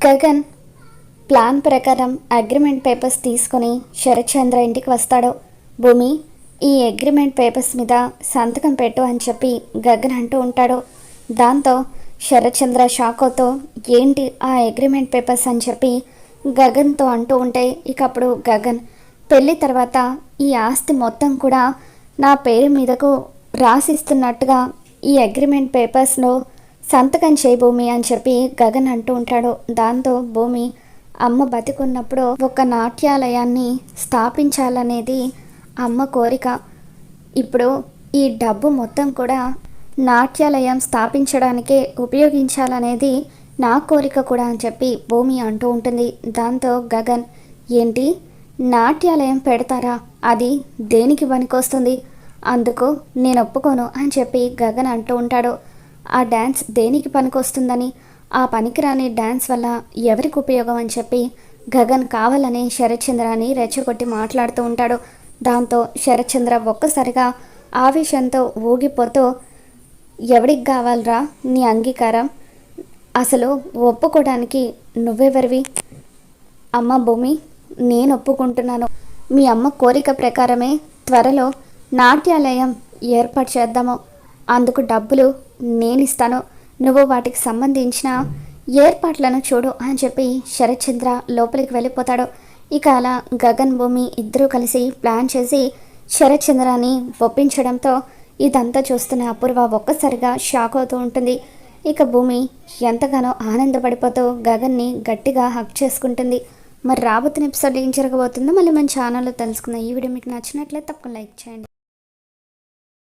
Gagan plan ప్రకారం agreement papers తీసుకొని శరత్చంద్ర ఇంటికి వస్తాడు. భూమి ఈ అగ్రిమెంట్ పేపర్స్ మీద సంతకం పెట్టు అని చెప్పి గగన్ అంటూ ఉంటాడు. దాంతో శరత్చంద్ర షాకోతో ఏంటి ఆ అగ్రిమెంట్ పేపర్స్? అని చెప్పి గగన్తో అంటూ ఉంటే ఇక అప్పుడు గగన్ పెళ్ళి తర్వాత ఈ ఆస్తి మొత్తం కూడా నా పేరు మీదకు రాసిస్తున్నట్టుగా ఈ అగ్రిమెంట్ పేపర్స్లో సంతకం చేయి భూమి అని చెప్పి గగన్ అంటూ ఉంటాడు. దాంతో భూమి అమ్మ బతికున్నప్పుడు ఒక నాట్యాలయాన్ని స్థాపించాలనేది అమ్మ కోరిక. ఇప్పుడు ఈ డబ్బు మొత్తం కూడా నాట్యాలయం స్థాపించడానికే ఉపయోగించాలనేది నా కోరిక కూడా అని చెప్పి భూమి అంటూ ఉంటుంది. దాంతో గగన్ ఏంటి? నాట్యాలయం పెడతారా? అది దేనికి పనికొస్తుంది? అందుకు నేను ఒప్పుకోను అని చెప్పి గగన్ అంటూ ఉంటాడు. ఆ డ్యాన్స్ దేనికి పనికొస్తుందని? ఆ పనికిరాని డ్యాన్స్ వల్ల ఎవరికి ఉపయోగం అని చెప్పి గగన్ కావాలని శరత్చంద్రాని రెచ్చగొట్టి మాట్లాడుతూ ఉంటాడు. దాంతో శరత్చంద్ర ఒక్కసారిగా ఆవేశంతో ఊగిపోతూ ఎవడికి కావాలరా? నీ అంగీకారం? అసలు ఒప్పుకోవడానికి నువ్వెవరివి? అమ్మ భూమి నేను ఒప్పుకుంటున్నాను. మీ అమ్మ కోరిక ప్రకారమే త్వరలో నాట్యాలయం ఏర్పాటు చేద్దాము. అందుకు డబ్బులు నేను ఇస్తాను నువ్వు వాటికి సంబంధించిన ఏర్పాట్లను చూడు అని చెప్పి శరత్చంద్ర లోపలికి వెళ్ళిపోతాడు. ఇక అలా గగన్ భూమి ఇద్దరూ కలిసి ప్లాన్ చేసి శరత్చంద్రాన్ని ఒప్పించడంతో ఇదంతా చూస్తున్న అపూర్వ ఒక్కసారిగా షాక్ అవుతూ ఉంటుంది. ఇక భూమి ఎంతగానో ఆనందపడిపోతూ గగన్ని గట్టిగా హక్ చేసుకుంటుంది. మరి రాబోతున్న ఎపిసోడ్ ఏం జరగబోతుందో మళ్ళీ మన ఛానల్లో తెలుసుకుందాం. ఈ వీడియో మీకు నచ్చినట్లయితే తప్పకుండా లైక్ చేయండి.